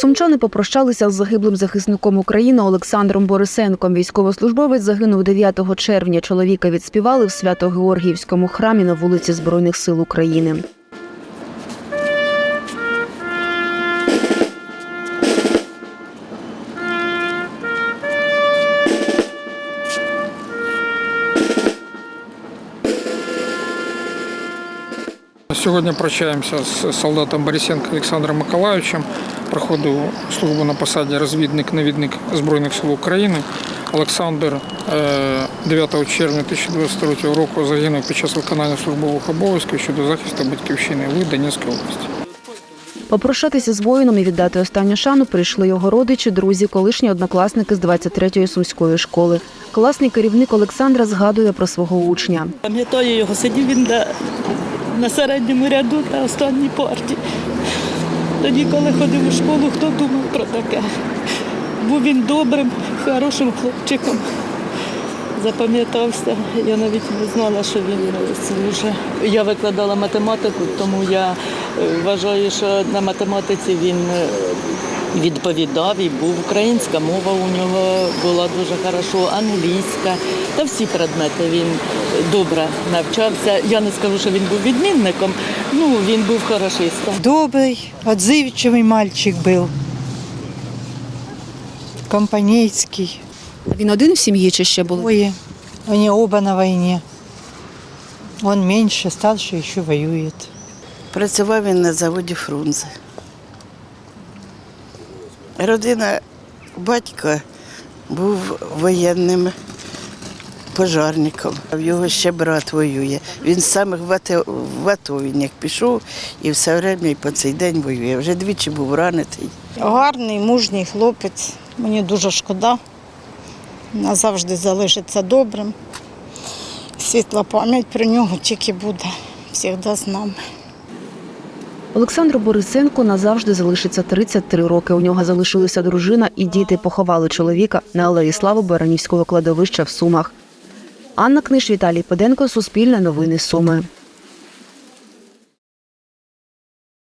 Сумчани попрощалися з загиблим захисником України Олександром Борисенком. Військовослужбовець загинув 9 червня. Чоловіка відспівали в Свято-Георгіївському храмі на вулиці Збройних сил України. Сьогодні прощаємося з солдатом Борисенко Олександром Миколаївичем. Проходив службу на посаді розвідник-навідник Збройних сил України. Олександр е, 9 червня 2023 року загинув під час виконання службових обов'язків щодо захисту батьківщини в Донецькій області. Попрощатися з воїном і віддати останню шану прийшли його родичі, друзі, колишні однокласники з 23-ї сумської школи. Класний керівник Олександра згадує про свого учня. Пам'ятаю його, сидів він на, середньому ряду на останній парті. Тоді, коли ходив у школу, хто думав про таке? Був він добрим, хорошим хлопчиком. Запам'ятався. Я навіть не знала, що він служить. Я викладала математику, тому я вважаю, що на математиці він е, відповідав і був українська мова у нього була дуже хорошо, англійська та всі предмети він добре навчався. Я не скажу, що він був відмінником, ну він був хорошистом. Добрый, отзывчивый мальчик был. Компанейский. Він один в сім'ї чи ще були? Ой, они оба на войне. Он меньше, старший еще воюет. Працював він на заводі Фрунзе. Родина батька був воєнним пожарником. Його ще брат воює. Він з самих в АТО, як пішов і все время і по цей день воює. Вже двічі був ранений. Гарний, мужній хлопець. Мені дуже шкода. Назавжди залишиться добрим. Світла пам'ять про нього тільки буде завжди з нами. Олександру Борисенку назавжди залишиться 33 роки. У нього залишилися дружина і діти. Поховали чоловіка на алеї Слави Баранівського кладовища в Сумах. Анна Книж, Віталій Педенко, Суспільне новини Суми.